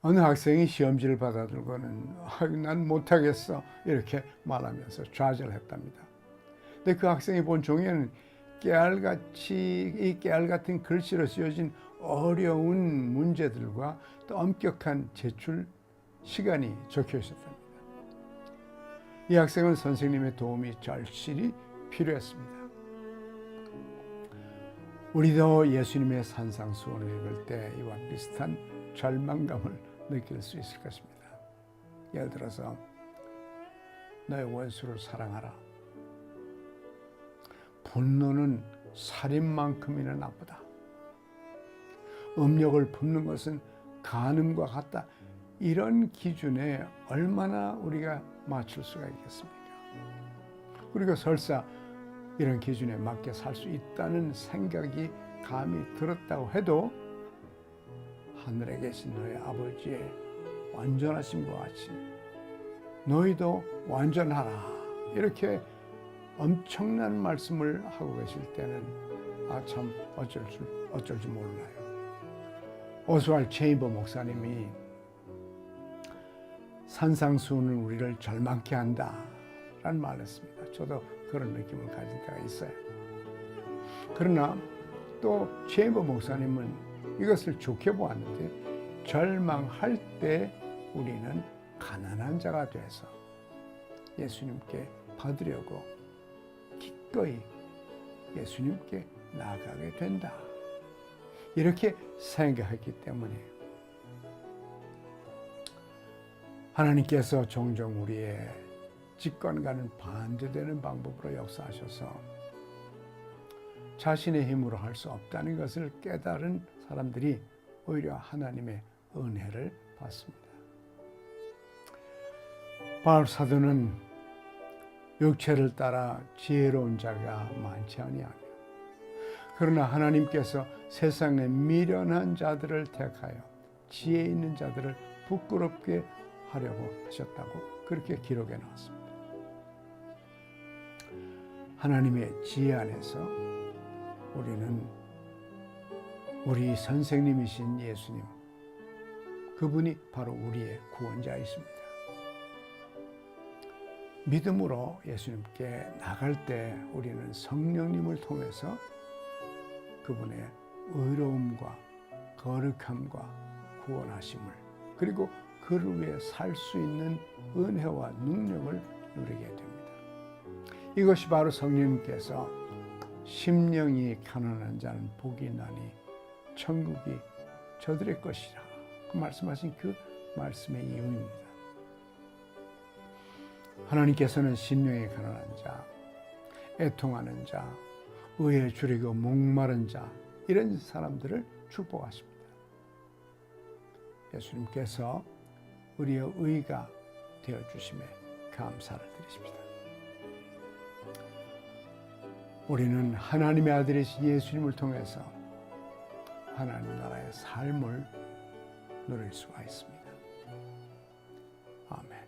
어느 학생이 시험지를 받아들고는 아, 난 못하겠어 이렇게 말하면서 좌절했답니다. 근데 그 학생이 본 종이에는 깨알같이 이 깨알 같은 글씨로 쓰여진 어려운 문제들과 또 엄격한 제출 시간이 적혀 있었답니다. 이 학생은 선생님의 도움이 절실히 필요했습니다. 우리도 예수님의 산상수훈을 읽을 때 이와 비슷한 절망감을 느낄 수 있을 것입니다. 예를 들어서 너의 원수를 사랑하라. 분노는 살인만큼이나 나쁘다. 음력을 붓는 것은 간음과 같다. 이런 기준에 얼마나 우리가 맞출 수가 있겠습니까? 그리고 설사 이런 기준에 맞게 살 수 있다는 생각이 감이 들었다고 해도 하늘에 계신 너의 아버지의 완전하심과 같이 너희도 완전하라 이렇게 엄청난 말씀을 하고 계실 때는 아 참 어쩔 줄 어쩔 줄 몰라요. 오스왈 체이버 목사님이 산상수훈은 우리를 절망케 한다라는 말을 했습니다. 저도 그런 느낌을 가진 때가 있어요. 그러나 또 체이버 목사님은 이것을 좋게 보았는데 절망할 때 우리는 가난한 자가 돼서 예수님께 받으려고 기꺼이 예수님께 나아가게 된다. 이렇게 생각했기 때문에 하나님께서 종종 우리의 직관과는 반대되는 방법으로 역사하셔서 자신의 힘으로 할 수 없다는 것을 깨달은 사람들이 오히려 하나님의 은혜를 받습니다. 바울 사도는 육체를 따라 지혜로운 자가 많지 아니하며 그러나 하나님께서 세상의 미련한 자들을 택하여 지혜 있는 자들을 부끄럽게 하려고 하셨다고 그렇게 기록해 나왔습니다. 하나님의 지혜 안에서 우리는 우리 선생님이신 예수님 그분이 바로 우리의 구원자이십니다. 믿음으로 예수님께 나갈 때 우리는 성령님을 통해서 그분의 의로움과 거룩함과 구원하심을 그리고 그를 위해 살 수 있는 은혜와 능력을 누리게 됩니다. 이것이 바로 성령님께서 심령이 가난한 자는 복이 나니 천국이 저들의 것이라 그 말씀하신 그 말씀의 이유입니다. 하나님께서는 심령이 가난한 자, 애통하는 자, 의에 줄이고 목마른 자 이런 사람들을 축복하십니다. 예수님께서 우리의 의가 되어 주심에 감사를 드리십니다. 우리는 하나님의 아들이신 예수님을 통해서 하나님 나라의 삶을 누릴 수가 있습니다. 아멘.